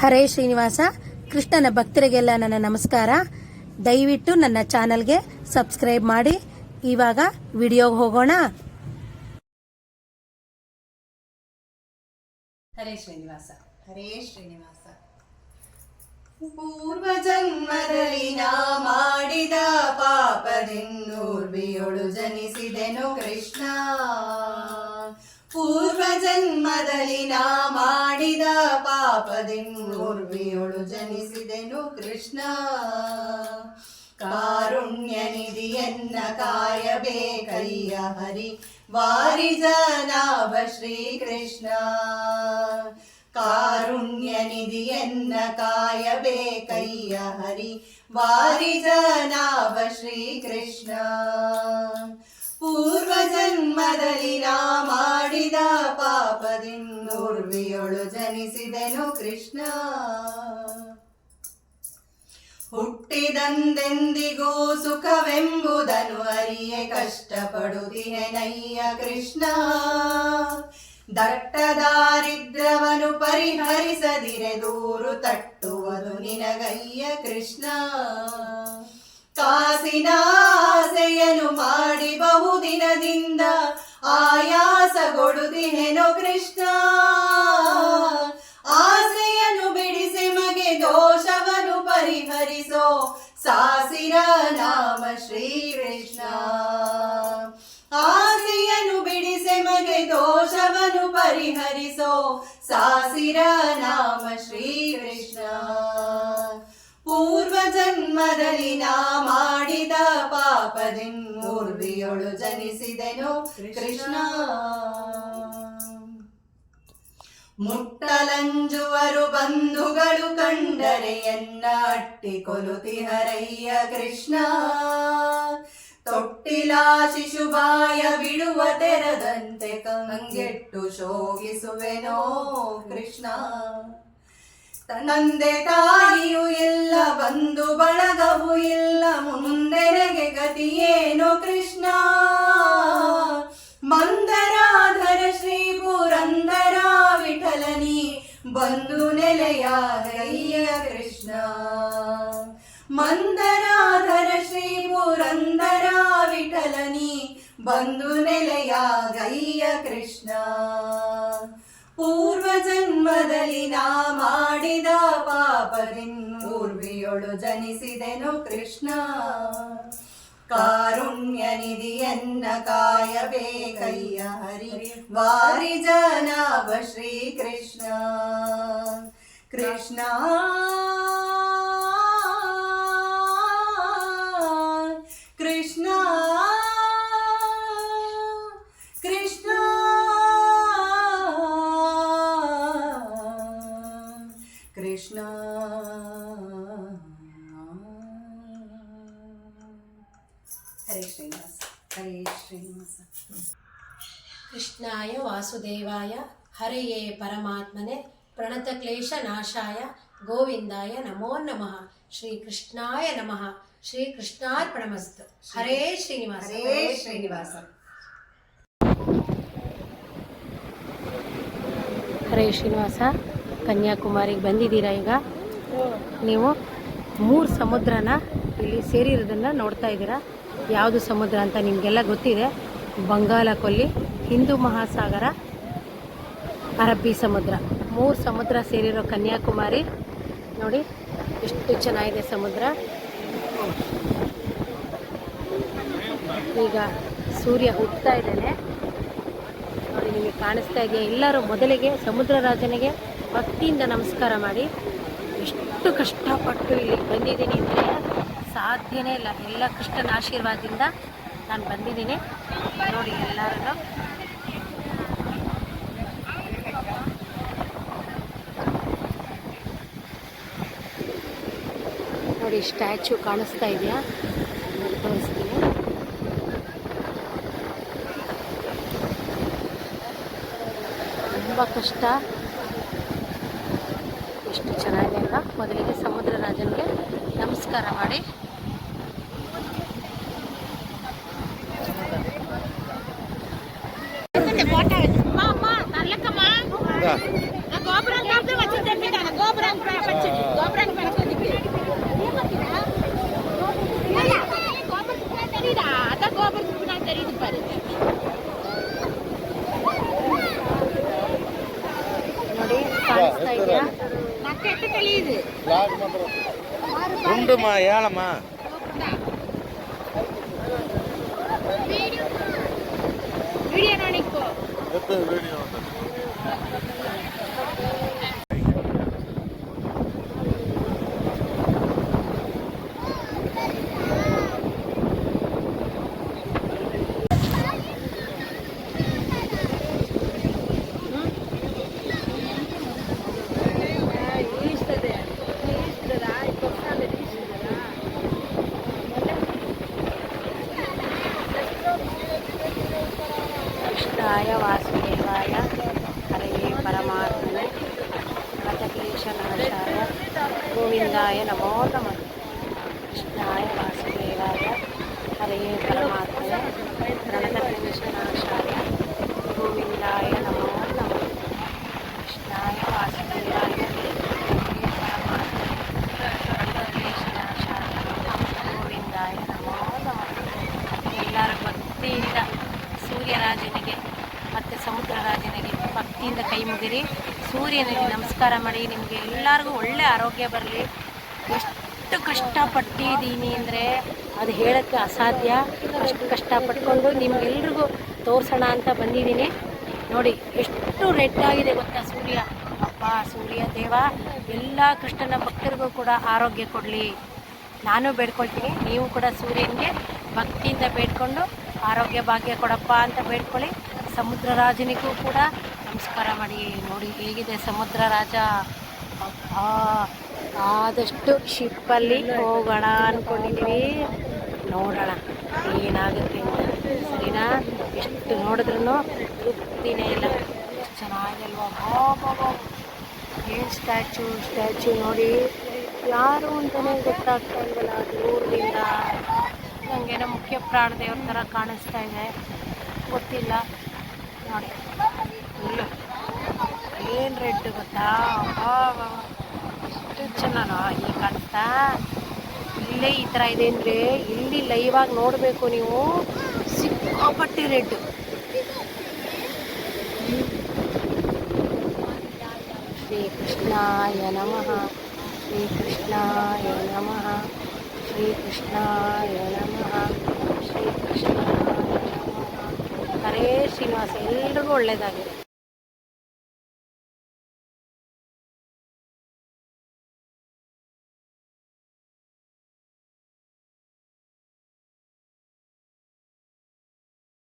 ಹರೇ ಶ್ರೀನಿವಾಸ, ಕೃಷ್ಣನ ಭಕ್ತರಿಗೆಲ್ಲ ನನ್ನ ನಮಸ್ಕಾರ. ದಯವಿಟ್ಟು ನನ್ನ ಚಾನಲ್ಗೆ ಸಬ್ಸ್ಕ್ರೈಬ್ ಮಾಡಿ. ಇವಾಗ ವಿಡಿಯೋಗೆ ಹೋಗೋಣ. ಹರೇ ಶ್ರೀನಿವಾಸ ಹರೇ ಶ್ರೀನಿವಾಸ. ಪೂರ್ವ ಜನ್ಮದಲ್ಲಿ ನಾ ಮಾಡಿದ ಪಾಪದಿಂದೂರ್ವಿಯೊಳು ಜನಿಸಿದೆನು ಕೃಷ್ಣ. ಪೂರ್ವ ಜನ್ಮದಲ್ಲಿ ನಾ ಮಾಡಿದ ಪಾಪದಿಂದೂರ್ವಿಯೊಳು ಜನಿಸಿದೆನು ಕೃಷ್ಣ. ಕಾರುಣ್ಯ ನಿಧಿಯನ್ನ ಕಾಯಬೇಕಯ್ಯ ಹರಿ ವಾರಿಜನಾಭ ಶ್ರೀಕೃಷ್ಣ. ಕಾರುಣ್ಯ ನಿಧಿಯನ್ನ ಕಾಯಬೇಕಯ್ಯ ಹರಿ ವಾರಿಜನಾಭ ಶ್ರೀಕೃಷ್ಣ. ಪೂರ್ವ ಜನ್ಮದಲ್ಲಿ ನಾ ಮಾಡಿದ ಪಾಪದಿಂದೋರ್ವಿಯೊಳು ಜನಿಸಿದೆನು ಕೃಷ್ಣ. ಹುಟ್ಟಿದಂದೆಂದಿಗೂ ಸುಖವೆಂಬುದನು ಅರಿಯೆ ಕಷ್ಟಪಡುತ್ತಿಹೆನಯ್ಯ ಕೃಷ್ಣ. ದಟ್ಟ ದಾರಿದ್ರವನು ಪರಿಹರಿಸದಿರೆ ದೂರು ತಟ್ಟುವುದು ನಿನಗಯ್ಯ ಕೃಷ್ಣ. ಕಾಸಿನ ಆಯಾಸಗೊಡುತ್ತಿಹೆನೋ ಕೃಷ್ಣ. ಆಸೆಯನ್ನು ಬಿಡಿಸಿ ಮಗೆ ದೋಷವನ್ನು ಪರಿಹರಿಸೋ ಸಾಸಿರ ನಾಮ ಶ್ರೀಕೃಷ್ಣ ಆಸೆಯನ್ನು ಬಿಡಿಸಿ ಮಗೆ ದೋಷವನ್ನು ಪರಿಹರಿಸೋ ಸಾಸಿರ ನಾಮ ಶ್ರೀ ಕೃಷ್ಣ. ಪೂರ್ವ ಜನ್ಮದಲ್ಲಿ ನಾ ಮಾಡಿದ ಪಾಪದಿಂದೂರ್ವಿಯೊಳು ಜನಿಸಿದೆನು ಕೃಷ್ಣ. ಮುಟ್ಟಲಂಜುವರು ಬಂಧುಗಳು ಕಂಡರೆ ಎನ್ನಟ್ಟಿ ಅಟ್ಟಿ ಕೊಲುತಿಹರಯ್ಯ ಕೃಷ್ಣ. ತೊಟ್ಟಿಲ ಶಿಶುಬಾಯ ಬಿಡುವ ತೆರದಂತೆ ಕಂಗೆಟ್ಟು ಶೋಗಿಸುವೆನೋ ಕೃಷ್ಣ. ತಂದೆ ತಾಯಿಯು ಇಲ್ಲ ನೆಲೆಯಾದಯ್ಯ ಕೃಷ್ಣ ಮಂದರಾಧರ ಶ್ರೀ ಪುರಂದರ ವಿಠಲನಿ, ಬಂಧು ನೆಲೆಯಾಗಯ್ಯ ಕೃಷ್ಣ. ಪೂರ್ವ ಜನ್ಮದಲ್ಲಿ ನಾ ಮಾಡಿದ ಪಾಪದಿಂದೂರ್ವಿಯೊಳು ಜನಿಸಿದೆನು ಕೃಷ್ಣ. ಕಾರುಣ್ಯ ನಿಧಿಯನ್ನ ಕಾಯಬೇಕಯ್ಯ ಹರಿ ವಾರಿ ಜನಾಭ ಶ್ರೀ ಕೃಷ್ಣ ಕೃಷ್ಣ ಕೃಷ್ಣ ಕೃಷ್ಣ ಹರೇ ಶ್ರೀನಿವಾಸ ಹರೇ ಶ್ರೀನಿವಾಸ ಕೃಷ್ಣಾಯ ವಾಸುದೇವಾಯ ಹರೆಯೇ ಪರಮಾತ್ಮನೆ ಪ್ರಣತ ಕ್ಲೇಶ ನಾಶಾಯ ಗೋವಿಂದಾಯ ನಮೋ ನಮಃ. ಶ್ರೀ ಕೃಷ್ಣಾಯ ನಮಃ. ಶ್ರೀ ಕೃಷ್ಣಾರ್ಪಣಮಸ್ತು ಹರೇ ಶ್ರೀನಿವಾಸ. ಹರೇ ಶ್ರೀನಿವಾಸ. ಹರೇ ಶ್ರೀನಿವಾಸ. ಕನ್ಯಾಕುಮಾರಿಗೆ ಬಂದಿದ್ದೀರಾ ಈಗ? ನೀವು ಮೂರು ಸಮುದ್ರನ ಇಲ್ಲಿ ಸೇರಿರೋದನ್ನು ನೋಡ್ತಾ ಇದ್ದೀರಾ? ಯಾವುದು ಸಮುದ್ರ ಅಂತ ನಿಮಗೆಲ್ಲ ಗೊತ್ತಿದೆ. ಬಂಗಾಲ ಕೊಲ್ಲಿ ಹಿಂದೂ ಮಹಾಸಾಗರ ಅರಬ್ಬಿ ಸಮುದ್ರ. ಮೂರು ಸಮುದ್ರ ಸೇರಿರೋ ಕನ್ಯಾಕುಮಾರಿ. ನೋಡಿ, ಎಷ್ಟು ಚೆನ್ನಾಗಿದೆ ಸಮುದ್ರ. ಈಗ ಸೂರ್ಯ ಹುಟ್ಟುತ್ತಾ ಇದ್ದಾನೆ. ನೋಡಿ, ನಿಮಗೆ ಕಾಣಿಸ್ತಾ ಇದೆಯಾ ಎಲ್ಲರೂ ಮೊದಲಿಗೆ ಸಮುದ್ರ ರಾಜನಿಗೆ ಭಕ್ತಿಯಿಂದ ನಮಸ್ಕಾರ ಮಾಡಿ. ಎಷ್ಟು ಕಷ್ಟಪಟ್ಟು ಇಲ್ಲಿ ಬಂದಿದ್ದೀನಿ ಅಂದರೆ ಸಾಧ್ಯನೇ ಇಲ್ಲ. ಎಲ್ಲ ಕೃಷ್ಣನ ಆಶೀರ್ವಾದದಿಂದ ನಾನು ಬಂದಿದ್ದೀನಿ. ನೋಡಿ ಎಲ್ಲರೂ ಅಲ್ಲಿ ಸ್ಟ್ಯಾಚು ಕಾಣಿಸ್ತಾ ಇದೆಯಾ? ತೋರಿಸ್ತೀನಿ. ತುಂಬ ಕಷ್ಟ. ಎಷ್ಟು ಚೆನ್ನಾಗಿದೆ ಅಲ್ಲ ಮೊದಲಿಗೆ ಸಮುದ್ರ ರಾಜನಿಗೆ ನಮಸ್ಕಾರ ಮಾಡಿ. Yeah. ஏழுமா ஏழமா வீடியோ? ವಿಡಿಯೋ ಕೃಷ್ಣಾಯ ವಾಸುದೇವಾಯ ಹರೇ ಪರಮಾತ್ಮನೆ ಗತಕ್ಲೇಶನಾಶಾಯ ಗೋವಿಂದಾಯ ನಮೋ ನಮಃ ಕೃಷ್ಣಾಯ ವಾಸುದೇವಾಯ ಹರೇ ಪರಮಾತ್ಮನೆ ಪ್ರಣತಕ್ಲೇಶನಾಶಾಯ ಗೋವಿಂದಾಯ ನಮೋ ನಮಃ ಕೃಷ್ಣಾಯ ವಾಸುದೇವಾಯ ಹರೇ ಪರಮಾತ್ಮನೆ ಪ್ರಣತಕ್ಲೇಶನಾಶಾಯ ಗೋವಿಂದಾಯ ನಮೋ ನಮಃ ಎಲ್ಲರ ಭಕ್ತಿಯಿಂದ ಸೂರ್ಯರಾಜನಿಗೆ ಮತ್ತು ಸಮುದ್ರರಾಜನಿಗೆ ಭಕ್ತಿಯಿಂದ ಕೈ ಮುಗಿರಿ. ಸೂರ್ಯನಿಗೆ ನಮಸ್ಕಾರ ಮಾಡಿ. ನಿಮಗೆ ಎಲ್ಲರಿಗೂ ಒಳ್ಳೆ ಆರೋಗ್ಯ ಬರಲಿ. ಎಷ್ಟು ಕಷ್ಟಪಟ್ಟಿದ್ದೀನಿ ಅಂದರೆ ಅದು ಹೇಳೋಕ್ಕೆ ಅಸಾಧ್ಯ. ಅಷ್ಟು ಕಷ್ಟಪಟ್ಕೊಂಡು ನಿಮಗೆಲ್ರಿಗೂ ತೋರಿಸೋಣ ಅಂತ ಬಂದಿದ್ದೀನಿ. ನೋಡಿ, ಎಷ್ಟು ರೆಡ್ ಆಗಿದೆ ಗೊತ್ತಾ ಸೂರ್ಯ? ಅಪ್ಪ ಸೂರ್ಯ ದೇವ, ಎಲ್ಲ ಕೃಷ್ಣನ ಭಕ್ತರಿಗೂ ಕೂಡ ಆರೋಗ್ಯ ಕೊಡಲಿ. ನಾನು ಬೇಡ್ಕೊಳ್ತೀನಿ. ನೀವು ಕೂಡ ಸೂರ್ಯನಿಗೆ ಭಕ್ತಿಯಿಂದ ಬೇಡ್ಕೊಂಡು ಆರೋಗ್ಯ ಭಾಗ್ಯ ಕೊಡಪ್ಪ ಅಂತ ಬೇಡ್ಕೊಳ್ಳಿ. ಸಮುದ್ರ ರಾಜನಿಗೂ ಕೂಡ ನಮಸ್ಕಾರ ಮಾಡಿ, ನೋಡಿ ಹೇಗಿದೆ ಸಮುದ್ರ ರಾಜ. ಆದಷ್ಟು ಶಿಪ್ಪಲ್ಲಿ ಹೋಗೋಣ ಅಂದ್ಕೊಂಡಿದ್ದೀವಿ ನೋಡೋಣ ಏನಾಗುತ್ತೆ ಸರಿನಾ? ಎಷ್ಟು ನೋಡಿದ್ರೂ ತೃಪ್ತಿನೇ ಇಲ್ಲ. ಎಷ್ಟು ಬಾಬಾ ಏನು ಸ್ಟ್ಯಾಚು ಸ್ಟ್ಯಾಚು ನೋಡಿ. ಯಾರು ಅಂತಲೇ ಗೊತ್ತಾಗ್ತಾ ಇಲ್ವಲ್ಲ, ದೂರದಿಂದ. ನನಗೇನೋ ಮುಖ್ಯ ಪ್ರಾಣದೇವ್ರ ಥರ ಕಾಣಿಸ್ತಾ ಇದೆ. ಗೊತ್ತಿಲ್ಲ. ನೋಡಿ ಏನು ರೆಡ್ ಗೊತ್ತಾ? ಎಷ್ಟು ಚೆನ್ನಾಗ ಇಲ್ಲಿ ಕಾಣಿಸ್ತಾ? ಇಲ್ಲೇ ಈ ಥರ ಇದೆ ಅಂದರೆ ಇಲ್ಲಿ ಲೈವ್ ಆಗಿ ನೋಡಬೇಕು ನೀವು. ಸಿಕ್ಕಾಪಟ್ಟಿ ರೆಡ್ ಶ್ರೀಕೃಷ್ಣಾಯ ನಮಃ. ಶ್ರೀಕೃಷ್ಣಾಯ ನಮಃ. ಶ್ರೀಕೃಷ್ಣಾಯ ನಮಃ. ಶ್ರೀಕೃಷ್ಣಾಯ ನಮಃ ಹರೇ ಶ್ರೀನಿವಾಸ ಎಲ್ರಿಗೂ ಒಳ್ಳೆಯದಾಗಿದೆ